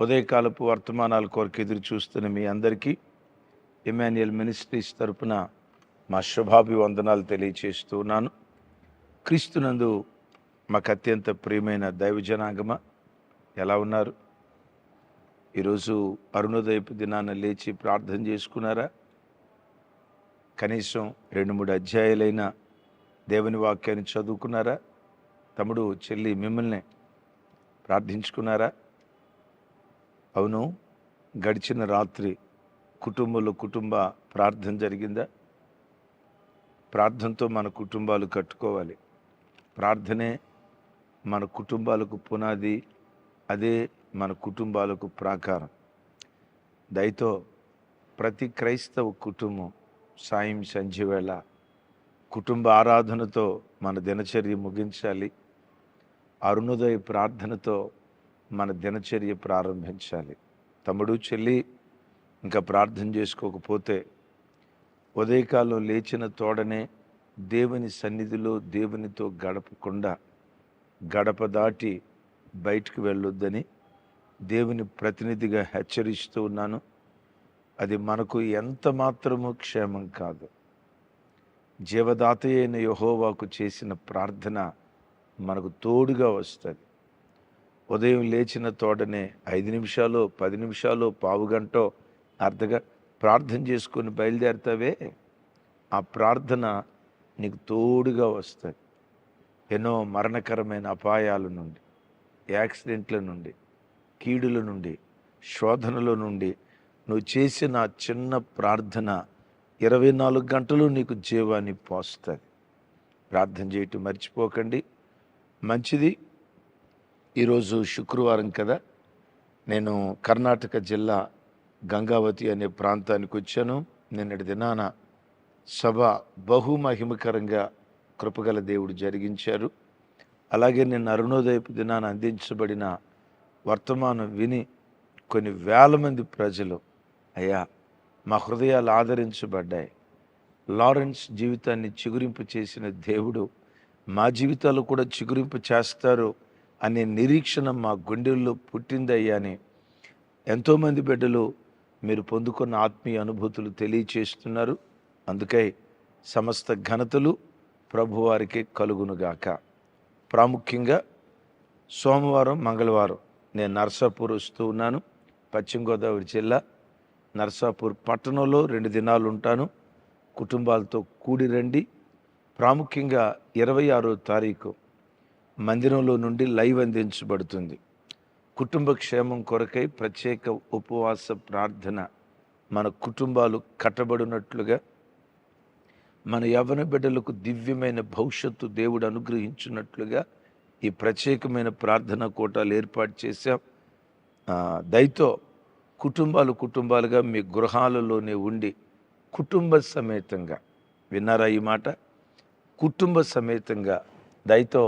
ఉదయకాలపు వర్తమానాల కొరకు ఎదురు చూస్తున్న మీ అందరికీ ఇమాన్యుయల్ మినిస్ట్రీస్ తరపున మా శుభాభివందనాలు తెలియచేస్తున్నాను క్రీస్తునందు మాకు అత్యంత ప్రియమైన దైవజనాగమ ఎలా ఉన్నారు? ఈరోజు అరుణోదయపు దినాన లేచి ప్రార్థన చేసుకున్నారా? కనీసం రెండు మూడు అధ్యాయాలైన దేవుని వాక్యాన్ని చదువుకున్నారా? తమ్ముడు చెల్లి మిమ్మల్ని ప్రార్థించుకున్నారా? అవును గడిచిన రాత్రి కుటుంబంలో కుటుంబ ప్రార్థన జరిగిందా? ప్రార్థనతో మన కుటుంబాలు కట్టుకోవాలి. ప్రార్థనే మన కుటుంబాలకు పునాది అదే మన కుటుంబాలకు ప్రాకారం. దయతో ప్రతి క్రైస్తవ కుటుంబం సాయం సంధ్య కుటుంబ ఆరాధనతో మన దినచర్య ముగించాలి. అరుణోదయ ప్రార్థనతో మన దినచర్య ప్రారంభించాలి. తమ్ముడు చెల్లి ఇంకా ప్రార్థన చేసుకోకపోతే ఉదయకాలం లేచిన తోడనే దేవుని సన్నిధిలో దేవునితో గడపకుండా గడప దాటి బయటికి వెళ్ళొద్దని దేవుని ప్రతినిధిగా హెచ్చరిస్తూ ఉన్నాను. అది మనకు ఎంత మాత్రము క్షేమం కాదు. జీవదాత అయిన యహోవాకు చేసిన ప్రార్థన మనకు తోడుగా వస్తుంది. ఉదయం లేచిన తోడనే ఐదు నిమిషాలు పది నిమిషాలు పావు గంటో అర్ధగ ప్రార్థన చేసుకొని బయలుదేరుతావే? ఆ ప్రార్థన నీకు తోడుగా వస్తుంది ఎన్నో మరణకరమైన అపాయాల నుండి యాక్సిడెంట్ల నుండి కీడుల నుండి శోధనల నుండి నువ్వు చేసిన చిన్న ప్రార్థన ఇరవై నాలుగు గంటలు నీకు జీవాన్ని పోస్తుంది. ప్రార్థన చేయటం మర్చిపోకండి. మంచిది ఈరోజు శుక్రవారం కదా. నేను కర్ణాటక జిల్లా గంగావతి అనే ప్రాంతానికి వచ్చాను. నిన్నటి దినాన సభ బహుమహిమకరంగా కృపగల దేవుడు జరిగించారు. అలాగే నిన్న అరుణోదయపు దినాన అందించబడిన వర్తమానం విని కొన్ని వేల మంది ప్రజలు అయ్యా మా హృదయాలు ఆదరించబడ్డాయి. లారెన్స్ జీవితాన్ని చిగురింపు చేసిన దేవుడు మా జీవితాలు కూడా చిగురింపు చేస్తారు అనే నిరీక్షణ మా గుండెల్లో పుట్టిందయ్యా అని ఎంతోమంది బిడ్డలు మీరు పొందుకున్న ఆత్మీయ అనుభూతులు తెలియచేస్తున్నారు. అందుకై సమస్త ఘనతలు ప్రభువారికి కలుగునుగాక. ప్రాముఖ్యంగా సోమవారం మంగళవారం నేను నర్సాపూర్ వస్తూ ఉన్నాను. పశ్చిమ గోదావరి జిల్లా నర్సాపూర్ పట్టణంలో రెండు దినాలు ఉంటాను. కుటుంబాలతో కూడి రండి. ప్రాముఖ్యంగా ఇరవై ఆరో తారీఖు మందిరంలో నుండి లైవ్ అందించబడుతుంది. కుటుంబ క్షేమం కొరకై ప్రత్యేక ఉపవాస ప్రార్థన మన కుటుంబాలు కట్టబడినట్లుగా మన యవ్వన బిడ్డలకు దివ్యమైన భవిష్యత్తు దేవుడు అనుగ్రహించినట్లుగా ఈ ప్రత్యేకమైన ప్రార్థన కూటాలు ఏర్పాటు చేశాం. దయతో కుటుంబాలు కుటుంబాలుగా మీ గృహాలలోనే ఉండి కుటుంబ సమేతంగా విన్నారా ఈ మాట? కుటుంబ సమేతంగా దయతో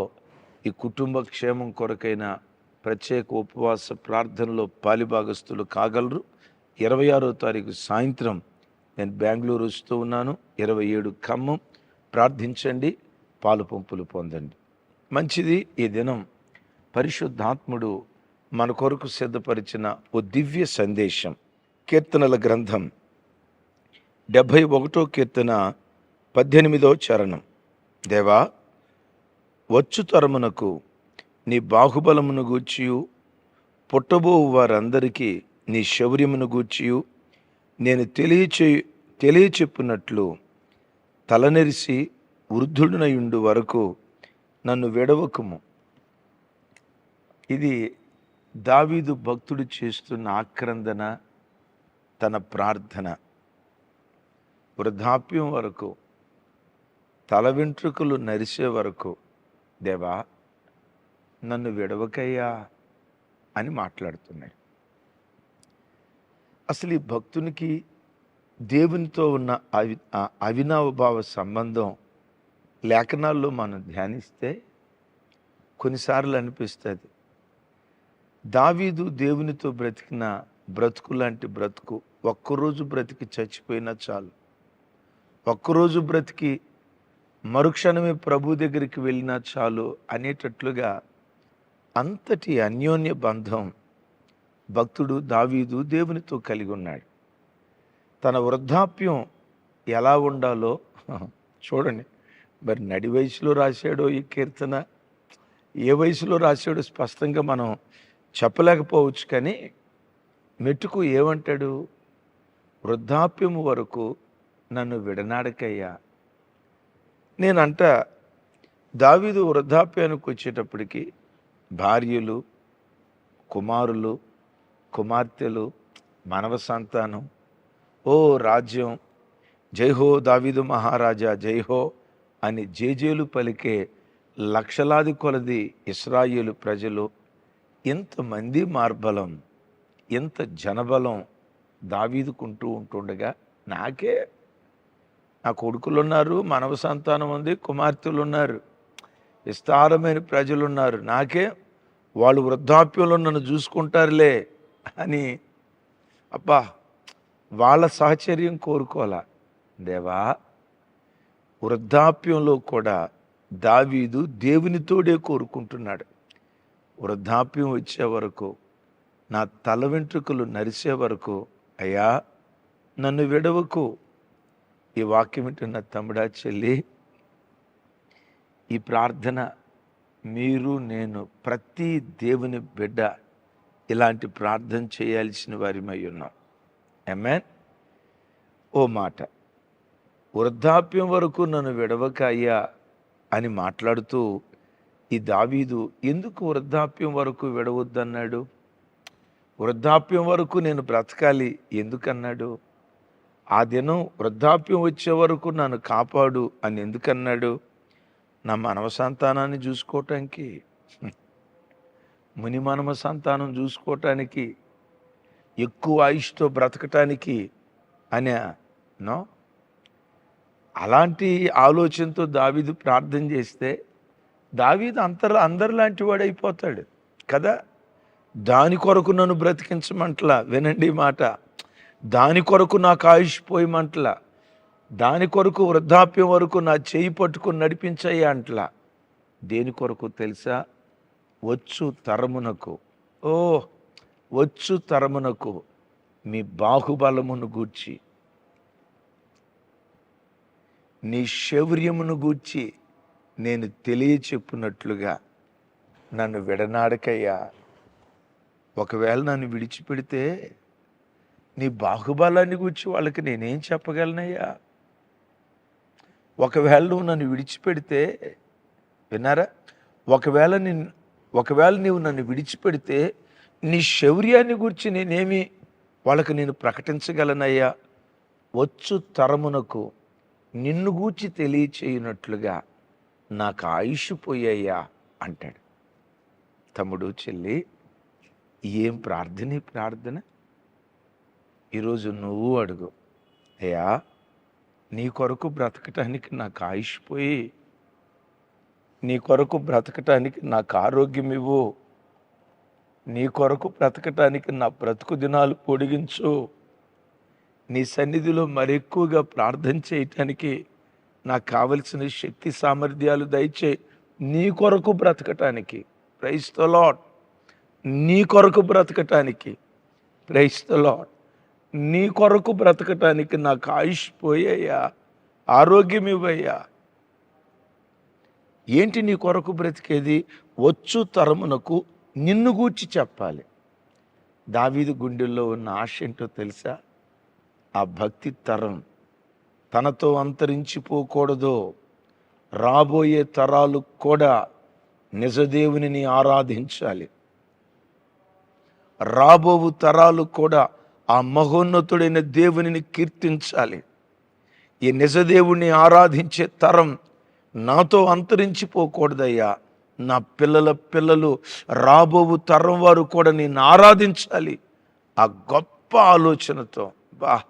ఈ కుటుంబ క్షేమం కొరకైన ప్రత్యేక ఉపవాస ప్రార్థనలో పాలిభాగస్తులు కాగలరు. ఇరవై ఆరో తారీఖు సాయంత్రం నేను బెంగళూరు వస్తూ ఉన్నాను. ఇరవై ఏడు ఖమ్మం. ప్రార్థించండి పాలు పంపులు పొందండి. మంచిది ఈ దినం. పరిశుద్ధాత్ముడు మన కొరకు సిద్ధపరిచిన ఓ దివ్య సందేశం కీర్తనల గ్రంథం. డెబ్భై ఒకటో కీర్తన పద్దెనిమిదో చరణం. దేవా వచ్చు తరమునకు నీ బాహుబలమును గూర్చియు. పుట్టబో వారందరికీ నీ శౌర్యమును గూర్చియు. నేను తెలియచే తెలియచెప్పునట్లు తలనెరిసి వృద్ధుడునయుండు వరకు నన్ను విడవకుము. ఇది దావీదు భక్తుడు చేస్తున్న ఆక్రందన తన ప్రార్థన. వృద్ధాప్యం వరకు తల వెంట్రుకలు నరిసే వరకు దేవా నన్ను విడవకయ్యా అని మాట్లాడుతున్నాయి అసలు ఈ భక్తునికి దేవునితో ఉన్న అవి అవినావభావ సంబంధం లేఖనాల్లో మనం ధ్యానిస్తే కొన్నిసార్లు అనిపిస్తుంది. దావీదు దేవునితో బ్రతికిన బ్రతుకు లాంటి బ్రతుకు ఒక్కరోజు బ్రతికి చచ్చిపోయినా చాలు. ఒక్కరోజు బ్రతికి మరుక్షణమే ప్రభు దగ్గరికి వెళ్ళినా చాలు అనేటట్లుగా అంతటి అన్యోన్య బంధం భక్తుడు దావీదు దేవునితో కలిగి ఉన్నాడు. తన వృద్ధాప్యం ఎలా ఉండాలో చూడండి. మరి నడి వయసులో రాశాడో ఈ కీర్తన ఏ వయసులో రాశాడో స్పష్టంగా మనం చెప్పలేకపోవచ్చు కానీ మెట్టుకు ఏమంటాడు? వృద్ధాప్యము వరకు నన్ను విడనాడకయ్యా నేనంట దావీదు వృద్ధాప్యానికి వచ్చేటప్పటికి భార్యలు కుమారులు కుమార్తెలు మనవ సంతానం ఓ రాజ్యం జైహో దావీదు మహారాజా జైహో అని జేజేలు పలికే లక్షలాది కొలది ఇస్రాయేలు ప్రజలు ఇంతమంది మార్బలం ఇంత జనబలం దావీదుకుంటూ ఉంటుండగా నాకే నా కొడుకులు ఉన్నారు మనవ సంతానం ఉంది కుమార్తెలు ఉన్నారు విస్తారమైన ప్రజలు ఉన్నారు నాకే వాళ్ళు వృద్ధాప్యంలో నన్ను చూసుకుంటారులే అని అబ్బా వాళ్ళ సహచర్యం కోరుకోవాలా. దేవా వృద్ధాప్యంలో కూడా దావీదు దేవునితోడే కోరుకుంటున్నాడు. వృద్ధాప్యం వచ్చే వరకు నా తల వెంట్రుకలు నరిసే వరకు అయ్యా నన్ను విడవకు. ఈ వాక్యం వింటున్న తమ్ముడా చెల్లి ఈ ప్రార్థన మీరు నేను ప్రతి దేవుని బిడ్డ ఇలాంటి ప్రార్థన చేయాల్సిన వారిమై ఉన్నాం. ఎమెన్ ఓ మాట వృద్ధాప్యం వరకు నన్ను విడవక అయ్యా అని మాట్లాడుతూ ఈ దావీదు ఎందుకు వృద్ధాప్యం వరకు విడవద్దన్నాడు? వృద్ధాప్యం వరకు నేను బ్రతకాలి ఎందుకన్నాడు? ఆ దినం వృద్ధాప్యం వచ్చే వరకు నన్ను కాపాడు అని ఎందుకన్నాడు? నా మనవ సంతానాన్ని చూసుకోవటానికి ముని మనమ సంతానం చూసుకోవటానికి ఎక్కువ ఆయుష్తో బ్రతకటానికి అనే నో? అలాంటి ఆలోచనతో దావీదు ప్రార్థన చేస్తే దావీదు అంతర్ అందరిలాంటి వాడు అయిపోతాడు కదా? దాని కొరకు నన్ను బ్రతికించమంటలా? వినండి మాట. దాని కొరకు నాకు ఆయుష్ పోయమంటలా. దాని కొరకు వృద్ధాప్యం వరకు నా చేయి పట్టుకుని నడిపించయ్యా అంటలా. దేని కొరకు తెలుసా? వచ్చు తరమునకు. ఓ వచ్చు తరమునకు మీ బాహుబలమును గూర్చి. నీ శౌర్యమును గూర్చి నేను తెలియచెప్పునట్లుగా నన్ను విడనాడకయ్యా. ఒకవేళ నన్ను విడిచిపెడితే నీ బాహుబలాన్ని గూర్చి వాళ్ళకి నేనేం చెప్పగలనయ్యా? ఒకవేళ నువ్వు నన్ను విడిచిపెడితే విన్నారా? ఒకవేళ నిన్ను ఒకవేళ నీవు నన్ను విడిచిపెడితే నీ శౌర్యాన్ని గురించి నేనేమి వాళ్ళకి నేను ప్రకటించగలనయ్యా? వచ్చు తరమునకు నిన్ను గూర్చి తెలియచేయునట్లుగా నాకు ఆయుష్ పోయాయ్యా అంటాడు. తమ్ముడు చెల్లి ఏం ప్రార్థన ప్రార్థన? ఈరోజు నువ్వు అడుగు. అయ్యా నీ కొరకు బ్రతకటానికి నాకు ఆయుష్ పోయి నీ కొరకు బ్రతకటానికి నాకు ఆరోగ్యం ఇవ్వు. నీ కొరకు బ్రతకటానికి నా బ్రతుకు దినాలు పొడిగించు. నీ సన్నిధిలో మరెక్కువగా ప్రార్థన చేయటానికి నాకు కావలసిన శక్తి సామర్థ్యాలు దయచే నీ కొరకు బ్రతకటానికి. ప్రైస్తలాడ్ నీ కొరకు బ్రతకటానికి. ప్రైస్తలాడ్ నీ కొరకు బ్రతకటానికి నాకు ఆయుష్ పోయాయ్యా ఆరోగ్యం ఇవ్వయ్యా. ఏంటి నీ కొరకు బ్రతికేది? వచ్చు తరమునకు నిన్ను గూర్చి చెప్పాలి. దావీదు గుండెల్లో ఉన్న ఆశ ఏంటో తెలుసా? ఆ భక్తి తరం తనతో అంతరించిపోకూడదు. రాబోయే తరాలు కూడా నిజదేవుని ఆరాధించాలి. రాబోవు తరాలు కూడా ఆ మహోన్నతుడైన దేవునిని కీర్తించాలి. ఈ నిజదేవుణ్ణి ఆరాధించే తరం నాతో అంతరించిపోకూడదయ్యా. నా పిల్లల పిల్లలు రాబోవు తరం వారు కూడా నేను ఆరాధించాలి. ఆ గొప్ప ఆలోచనతో. బా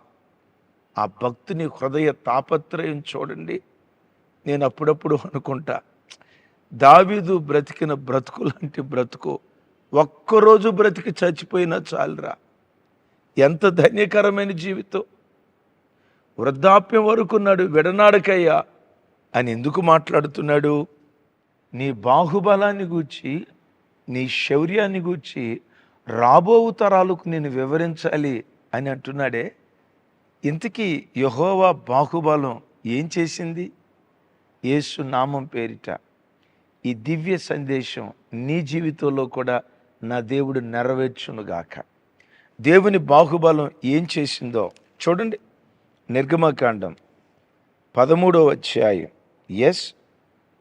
ఆ భక్తుని హృదయ తాపత్రయం చూడండి. నేను అప్పుడప్పుడు అనుకుంటా దావీదు బ్రతికిన బ్రతుకు లాంటి బ్రతుకు. ఒక్కరోజు బ్రతికి చచ్చిపోయినా చాలురా. ఎంత ధన్యకరమైన జీవితం. వృద్ధాప్యం వరకున్నాడు విడనాడకయ్యా అని ఎందుకు మాట్లాడుతున్నాడు? నీ బాహుబలాన్ని గూర్చి నీ శౌర్యాన్ని గూర్చి రాబో తరాలకు నేను వివరించాలి అని అంటున్నాడే. ఇంతకీ యహోవా బాహుబలం ఏం చేసింది? యేసు నామం పేరిట ఈ దివ్య సందేశం నీ జీవితంలో కూడా నా దేవుడు నెరవేర్చునుగాక. దేవుని బాహుబలం ఏం చేసిందో చూడండి నిర్గమకాండం పదమూడవ అధ్యాయం. ఎస్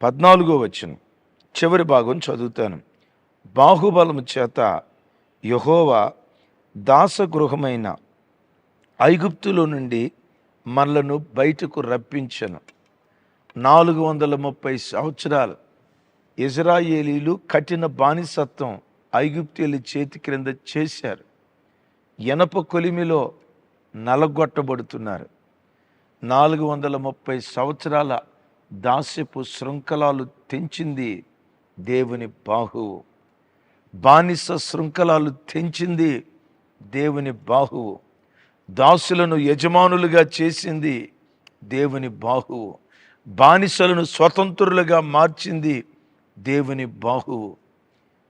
పద్నాలుగో వచ్చిన చివరి భాగం చదువుతాను. బాహుబలము చేత యహోవా దాసగృహమైన ఐగుప్తులో నుండి మనలను బయటకు రప్పించను. నాలుగు వందల ముప్పై సంవత్సరాలు ఇజ్రాయేలీలు కఠిన బానిసత్వం ఐగుప్తీయుల చేతి క్రింద చేశారు. ఎనప కొలిమిలో నలగొట్టబడుతున్నారు. నాలుగు వందల ముప్పై సంవత్సరాల దాస్యపు శృంఖలాలు తెంచింది దేవుని బాహువు. బానిస శృంఖలాలు తెంచింది దేవుని బాహువు. దాసులను యజమానులుగా చేసింది దేవుని బాహువు. బానిసలను స్వతంత్రులుగా మార్చింది దేవుని బాహువు.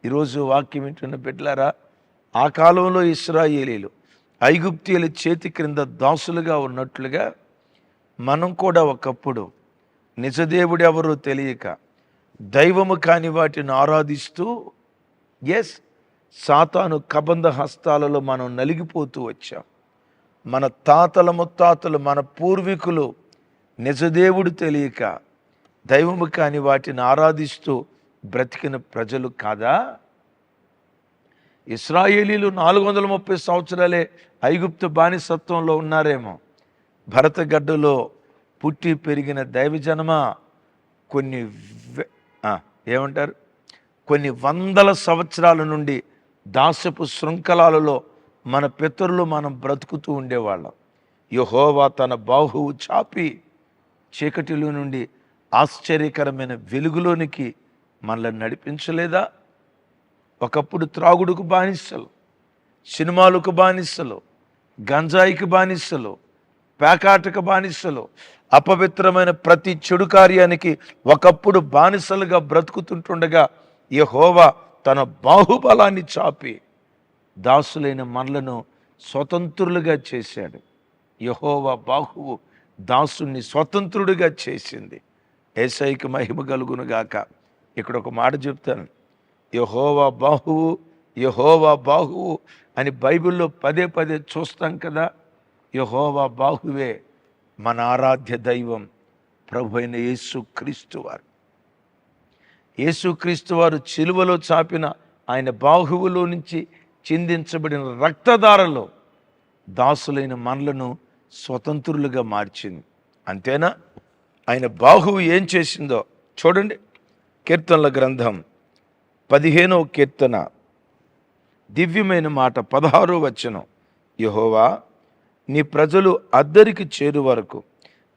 ఈరోజు వాక్యం వింటున్న బిడ్డలారా ఆ కాలంలో ఇస్రాయేలీలు ఐగుప్తీయుల చేతి క్రింద దాసులుగా ఉన్నట్లుగా మనం కూడా ఒకప్పుడు నిజదేవుడు ఎవరో తెలియక దైవము కాని వాటిని ఆరాధిస్తూ ఎస్ సాతాను కబంధ హస్తాలలో మనం నలిగిపోతూ వచ్చాం. మన తాతల ముత్తాతలు మన పూర్వీకులు నిజదేవుడు తెలియక దైవము కాని వాటిని ఆరాధిస్తూ బ్రతికిన ప్రజలు కాదా? ఇస్రాయేలీలు నాలుగు వందల ముప్పై సంవత్సరాలే ఐగుప్తు బానిసత్వంలో ఉన్నారేమో. భరతగడ్డలో పుట్టి పెరిగిన దైవజనమ? కొన్ని ఏమంటారు? కొన్ని వందల సంవత్సరాల నుండి దాసపు శృంఖలాలలో మన పితరులు మనం బ్రతుకుతూ ఉండేవాళ్ళం. యహోవా తన బాహువు చాపి చీకటిలో నుండి ఆశ్చర్యకరమైన వెలుగులోనికి మనల్ని నడిపించలేదా? ఒకప్పుడు త్రాగుడుకు బానిసలు సినిమాలకు బానిసలు గంజాయికి బానిసలు పేకాటకు బానిసలు అపవిత్రమైన ప్రతి చెడు కార్యానికి ఒకప్పుడు బానిసలుగా బ్రతుకుతుంటుండగా యహోవా తన బాహుబలాన్ని చాపి దాసులైన మనలను స్వతంత్రులుగా చేశాడు. యహోవా బాహువు దాసుని స్వతంత్రుడిగా చేసింది. ఏసైకి మహిమ కలుగునుగాక ఇక్కడ ఒక మాట చెప్తాను. యహోవా బాహువు యహోవా బాహువు అని బైబిల్లో పదే పదే చూస్తాం కదా. యహోవా బాహువే మన ఆరాధ్య దైవం ప్రభు అయిన యేసుక్రీస్తు వారు. యేసుక్రీస్తు వారు చిలువలో చాపిన ఆయన బాహువులో నుంచి చిందించబడిన రక్తధారలో దాసులైన మనలను స్వతంత్రులుగా మార్చింది. అంతేనా? ఆయన బాహువు ఏం చేసిందో చూడండి. కీర్తనల గ్రంథం పదిహేనవ కీర్తన దివ్యమైన మాట పదహారో వచనం. యహోవా నీ ప్రజలు అద్దరికి చేరు వరకు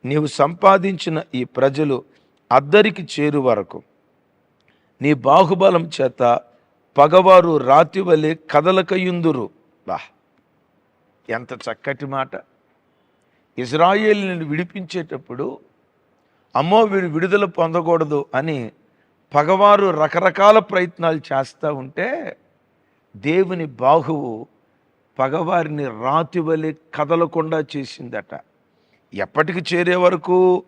నీవు సంపాదించిన ఈ ప్రజలు అద్దరికి చేరు వరకు. నీ బాహుబలం చేత పగవారు రాతి వలె కదలకయుందురు. బా ఎంత చక్కటి మాట. ఇజ్రాయేల్ని విడిపించేటప్పుడు అమ్మో వీడు విడుదల పొందకూడదు అని పగవారు రకరకాల ప్రయత్నాలు చేస్తూ ఉంటే దేవుని బాహువు పగవారిని రాతి వలె కదలకుండా చేసిందట. ఎప్పటికి చేరే వరకు?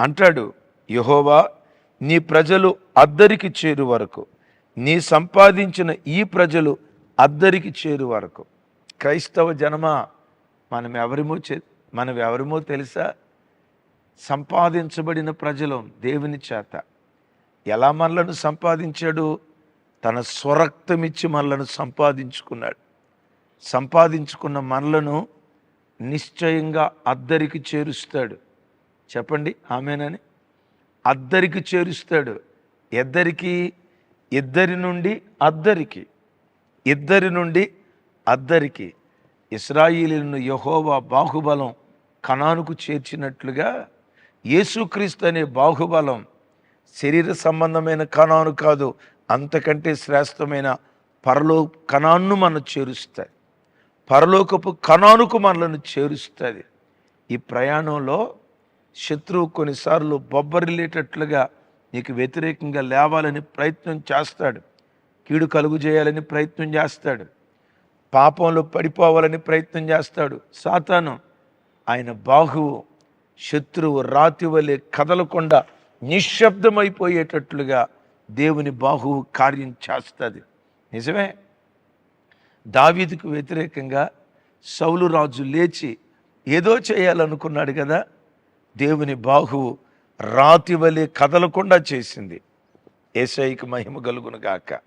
అంటాడు యహోవా నీ ప్రజలు అద్దరికి చేరు వరకు. నీ సంపాదించిన ఈ ప్రజలు అద్దరికి చేరు వరకు. క్రైస్తవ జనమ మనం ఎవరిమో చే మనం ఎవరిమో తెలుసా? సంపాదించబడిన ప్రజలు దేవుని చేత. ఎలా మనలను సంపాదించాడు? తన స్వరక్తమిచ్చి మనలను సంపాదించుకున్నాడు. సంపాదించుకున్న మనలను నిశ్చయంగా అద్దరికి చేరుస్తాడు. చెప్పండి ఆమెనని? అద్దరికి చేరుస్తాడు. ఇద్దరికి ఇద్దరి నుండి అద్దరికి. ఇద్దరి నుండి అద్దరికి. ఇస్రాయిలీలను యహోవా బాహుబలం కణానుకు చేర్చినట్లుగా యేసుక్రీస్తు అనే బాహుబలం శరీర సంబంధమైన కణాను కాదు అంతకంటే శ్రేష్టమైన పరలో కణాన్ని మనం చేరుస్తుంది పరలోకపు కణానుకు మనలను చేరుస్తుంది ఈ ప్రయాణంలో శత్రువు కొన్నిసార్లు బొబ్బరిల్లేటట్లుగా నీకు వ్యతిరేకంగా లేవాలని ప్రయత్నం చేస్తాడు. కీడు కలుగు చేయాలని ప్రయత్నం చేస్తాడు. పాపంలో పడిపోవాలని ప్రయత్నం చేస్తాడు. సాతాను ఆయన బాహువు శత్రువు రాతి వలె కదలకుండా నిశ్శబ్దమైపోయేటట్లుగా దేవుని బాహువు కార్యం చేస్తుంది. నిజమే? దావీదుకు వ్యతిరేకంగా సౌలు రాజు లేచి ఏదో చేయాలనుకున్నాడు కదా దేవుని బాహువు రాతి వలె కదలకుండా చేసింది. ఏసైకి మహిమ కలుగును గాక.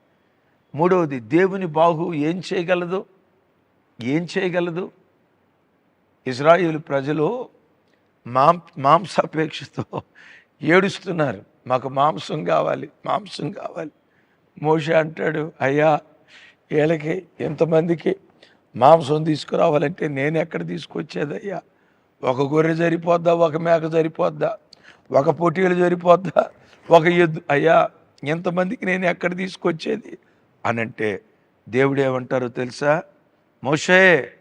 మూడవది దేవుని బాహు ఏం చేయగలదు? ఏం చేయగలదు? ఇజ్రాయేల్ ప్రజలు మాం మాంసాపేక్షతో ఏడుస్తున్నారు. మాకు మాంసం కావాలి మాంసం కావాలి. మోష అంటాడు అయ్యా వీళ్ళకి ఎంతమందికి మాంసం తీసుకురావాలంటే నేను ఎక్కడ తీసుకొచ్చేదయ్యా? ఒక గొర్రె సరిపోద్దా? ఒక మేక సరిపోద్దా? ఒక పొటీలు సరిపోద్దా? ఒక ఎద్దు అయ్యా ఎంతమందికి నేను ఎక్కడ తీసుకొచ్చేది? అనంటే దేవుడు ఏమంటారో తెలుసా? మోషే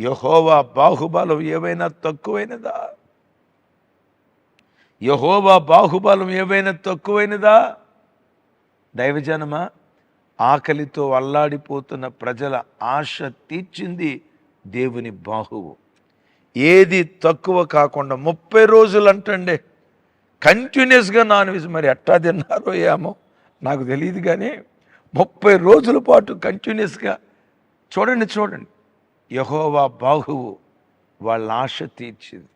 యహోవా బాహుబలం ఏమైనా తక్కువైనదా? యహోవా బాహుబలం ఏవైనా తక్కువైనదా? దైవజనమా ఆకలితో అల్లాడిపోతున్న ప్రజల ఆశ తీర్చింది దేవుని బాహువు. ఏది తక్కువ కాకుండా ముప్పై రోజులు అంటండే కంటిన్యూస్గా నాన్ వెజ్ మరి ఎట్టా తిన్నారో ఏమో నాకు తెలియదు కానీ ముప్పై రోజుల పాటు కంటిన్యూస్గా చూడండి చూడండి. యహోవా బాహువు వాళ్ళ ఆశ తీర్చింది.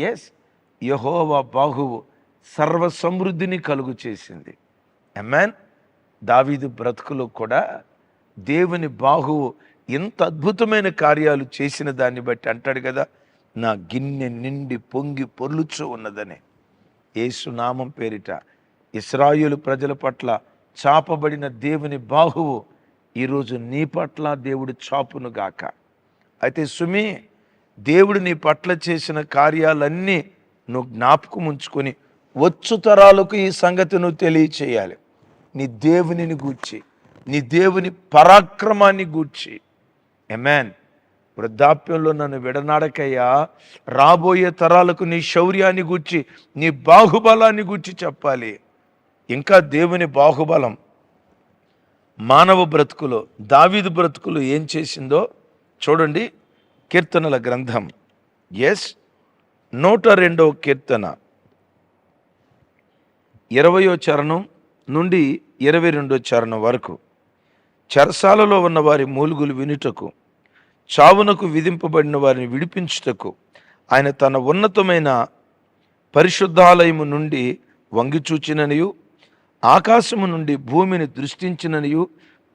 ఎస్ యహోవా బాహువు సర్వ సమృద్ధిని కలుగు చేసింది. ఎమ్మాన్ దావీదు బ్రతుకులో కూడా దేవుని బాహువు ఎంత అద్భుతమైన కార్యాలు చేసిన దాన్ని బట్టి అంటాడు కదా నా గిన్నె నిండి పొంగి పొర్లుచు ఉన్నదని. ఏసునామం పేరిట ఇస్రాయులు ప్రజల పట్ల చాపబడిన దేవుని బాహువు ఈరోజు నీ పట్ల దేవుడు చాపును గాక. అయితే సుమి దేవుడు నీ పట్ల చేసిన కార్యాలన్నీ నువ్వు జ్ఞాపకం ఉంచుకొని వచ్చు తరాలకు ఈ సంగతి నువ్వు తెలియచేయాలి. నీ దేవునిని గూర్చి నీ దేవుని పరాక్రమాన్ని గూర్చి. ఎమాన్ వృద్ధాప్యంలో నన్ను విడనాడకయ్యా. రాబోయే తరాలకు నీ శౌర్యాన్ని గూర్చి నీ బాహుబలాన్ని గూర్చి చెప్పాలి. ఇంకా దేవుని బాహుబలం. మానవ బ్రతుకులో దావీదు బ్రతుకులు ఏం చేసిందో చూడండి. కీర్తనల గ్రంథం. ఎస్ నూట రెండవ కీర్తన. ఇరవయో చరణం నుండి ఇరవై రెండో చరణం వరకు. చెరసాలలో ఉన్న వారి మూలుగులు వినుటకు చావునకు విధింపబడిన వారిని విడిపించుటకు ఆయన తన ఉన్నతమైన పరిశుద్ధాలయము నుండి వంగిచూచిననియు ఆకాశము నుండి భూమిని దృష్టించిననియు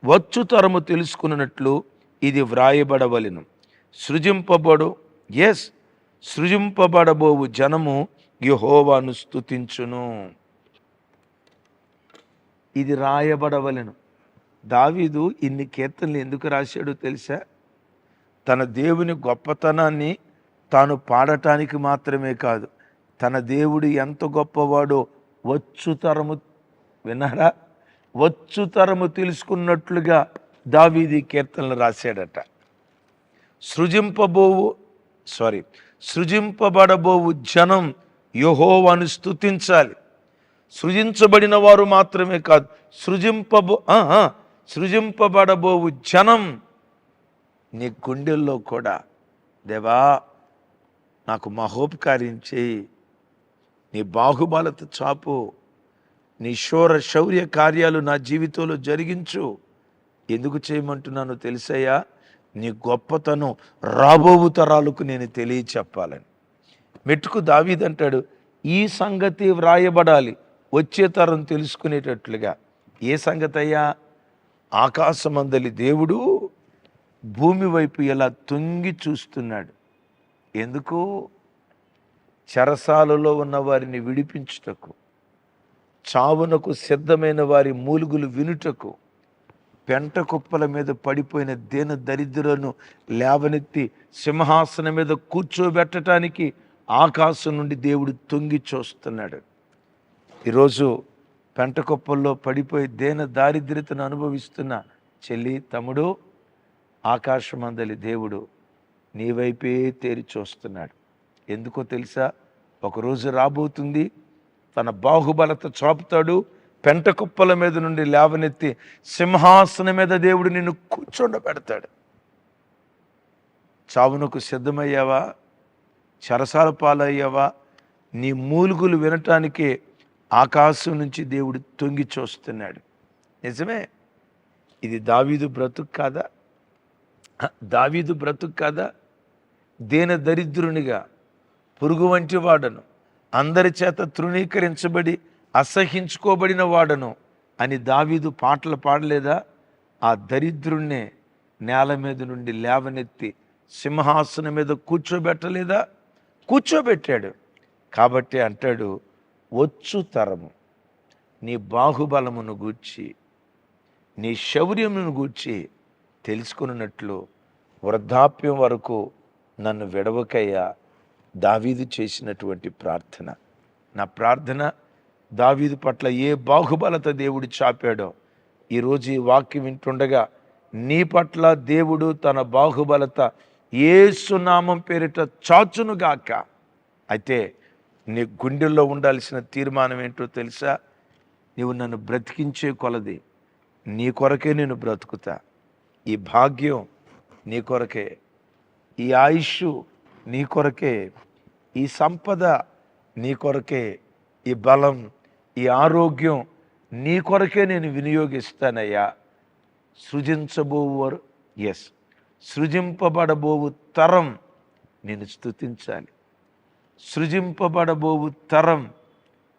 వచ్చు తరము తెలుసుకున్నట్లు ఇది వ్రాయబడవలెను. సృజింపబడు ఎస్ సృజింపబడబోవు జనము యహోవాను స్తుతించును. ఇది రాయబడవలెను. దావీదు ఇన్ని కీర్తనలు ఎందుకు రాశాడో తెలుసా? తన దేవుని గొప్పతనాన్ని తాను పాడటానికి మాత్రమే కాదు తన దేవుడు ఎంత గొప్పవాడో వచ్చు తరము విన్నారా? వచ్చు తరము తెలుసుకున్నట్లుగా దావీది కీర్తనలు రాశాడట. సృజింపబోవు సారీ సృజింపబడబోవు జనం యహోవాను స్తుతించాలి. సృజించబడిన వారు మాత్రమే కాదు సృజింపబో సృజింపబడబోవు జనం నీ గుండెల్లో కూడా దేవా నాకు మహోపకారం చేయి. నీ బాహుబలత చాపు. నీ శోర శౌర్య కార్యాలు నా జీవితంలో జరిగించు. ఎందుకు చేయమంటున్నానో తెలుసయ్యా? నీ గొప్పతనం రాబోవు తరాలకు నేను తెలియచెప్పాలని. మెట్టుకు దావీదంటాడు ఈ సంగతి వ్రాయబడాలి వచ్చే తరం తెలుసుకునేటట్లుగా. ఏ సంగతి అయ్యా ఆకాశమందలి దేవుడు భూమి వైపు ఎలా తొంగి చూస్తున్నాడు? ఎందుకు? చెరసాలలో ఉన్న వారిని విడిపించుటకు చావునకు సిద్ధమైన వారి మూలుగులు వినుటకు పెంట కుప్పల మీద పడిపోయిన దీన దరిద్రులను లేవనెత్తి సింహాసనం మీద కూర్చోబెట్టడానికి ఆకాశం నుండి దేవుడు తొంగి చూస్తున్నాడు. ఈరోజు పెంట కుప్పల్లో పడిపోయి దేన దారిద్రతను అనుభవిస్తున్న చెల్లి తమ్ముడు ఆకాశమందలి దేవుడు నీ వైపే తేరి చూస్తున్నాడు. ఎందుకో తెలుసా? ఒకరోజు రాబోతుంది తన బాహుబలత చాపుతాడు పెంట కుప్పల మీద నుండి లేవనెత్తి సింహాసనం మీద దేవుడు నిన్ను కూర్చోండబెడతాడు. చావునకు సిద్ధమయ్యావా? చరసాల పాలయ్యావా? నీ మూలుగులు వినటానికే ఆకాశం నుంచి దేవుడు తొంగి చూస్తున్నాడు. నిజమే ఇది దావీదు బ్రతుకు కాదా? దావీదు బ్రతుకు కాదా? దేన దరిద్రునిగా పురుగు వంటి వాడను అందరి చేత తృణీకరించబడి అసహించుకోబడిన వాడను అని దావీదు పాటలు పాడలేదా? ఆ దరిద్రుణ్ణే నేల మీద నుండి లేవనెత్తి సింహాసనం మీద కూర్చోబెట్టలేదా? కూర్చోబెట్టాడు. కాబట్టి అంటాడు వచ్చు తరము. నీ బాహుబలమును గూర్చి నీ శౌర్యమును గూర్చి తెలుసుకున్నట్లు వృద్ధాప్యం వరకు నన్ను విడవకయ్యా. దావీదు చేసినటువంటి ప్రార్థన. నా ప్రార్థన దావీదు పట్ల ఏ బాహుబలత దేవుడు చాపాడో ఈరోజు ఈ వాక్యం వింటుండగా నీ పట్ల దేవుడు తన బాహుబలత ఏసునామం పేరిట చాచునుగాక అయితే నీ గుండెల్లో ఉండాల్సిన తీర్మానం ఏంటో తెలుసా? నీవు నన్ను బ్రతికించే కొలది నీ కొరకే నేను బ్రతుకుతా. ఈ భాగ్యం నీ కొరకే ఈ ఆయుష్ నీ కొరకే ఈ సంపద నీ కొరకే ఈ బలం ఈ ఆరోగ్యం నీ కొరకే నేను వినియోగిస్తానయ్యా. సృజించబోవారు ఎస్ సృజింపబడబోవు తరం నేను స్తుతించాలి. సృజింపబడబోవు తరం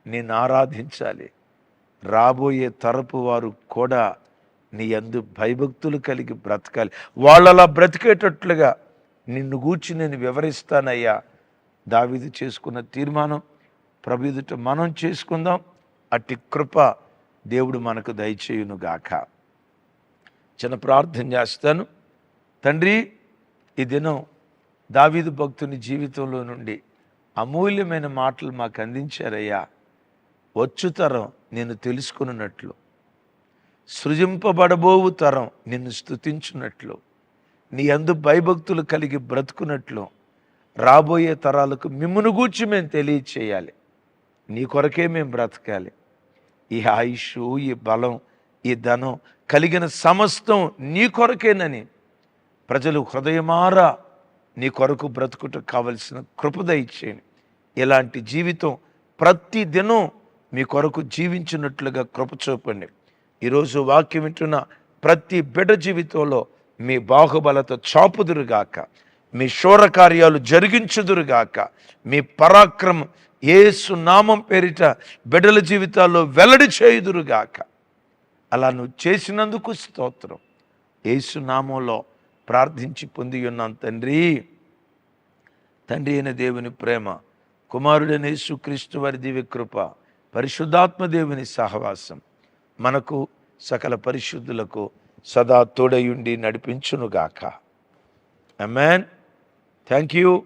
నేను ఆరాధించాలి. రాబోయే తరపు వారు కూడా నీ అందు భయభక్తులు కలిగి బ్రతకాలి. వాళ్ళలా బ్రతికేటట్లుగా నిన్ను గూర్చి నేను వివరిస్తానయ్యా. దావిది చేసుకున్న తీర్మానం ప్రభుదుట మనం చేసుకుందాం. అట్టి కృప దేవుడు మనకు దయచేయును గాక చిన్న ప్రార్థన చేస్తాను. తండ్రి ఈ దినం దావీదు భక్తుని జీవితంలో నుండి అమూల్యమైన మాటలు మాకు అందించారయ్యా. వచ్చు తరం నేను తెలుసుకున్నట్లు సృజింపబడబోవు తరం నిన్ను స్థుతించున్నట్లు నీ అందు భయభక్తులు కలిగి బ్రతుకున్నట్లు రాబోయే తరాలకు మిమ్మును గూర్చి మేము తెలియచేయాలి. నీ కొరకే మేము బ్రతకాలి. ఈ ఆయుష్ ఈ బలం ఈ ధనం కలిగిన సమస్తం నీ కొరకేనని ప్రజలు హృదయమారా నీ కొరకు బ్రతుకుట కావలసిన కృపద ఇచ్చేయండి ఇలాంటి జీవితం ప్రతి దినం మీ కొరకు జీవించినట్లుగా కృప చూపండి. ఈరోజు వాక్యం వింటున్న ప్రతి బిడ్డ జీవితంలో మీ బాహుబలత చాపుదురుగాక. మీ శూర కార్యాలు జరిగించుదురుగాక. మీ పరాక్రమం ఏసు నామం పేరిట బిడ్డల జీవితాల్లో వెల్లడి చేయుదురుగాక. అలా నువ్వు చేసినందుకు స్తోత్రం. ఏసు నామంలో ప్రార్థించి పొంది ఉన్నాను తండ్రి. తండ్రి అయిన దేవుని ప్రేమ కుమారుడైన యేసుక్రీస్తు వారి దివ్య కృప పరిశుద్ధాత్మ దేవుని సహవాసం మనకు సకల పరిశుద్ధులకు సదా తోడయుండి నడిపించునుగాక. Amen thank you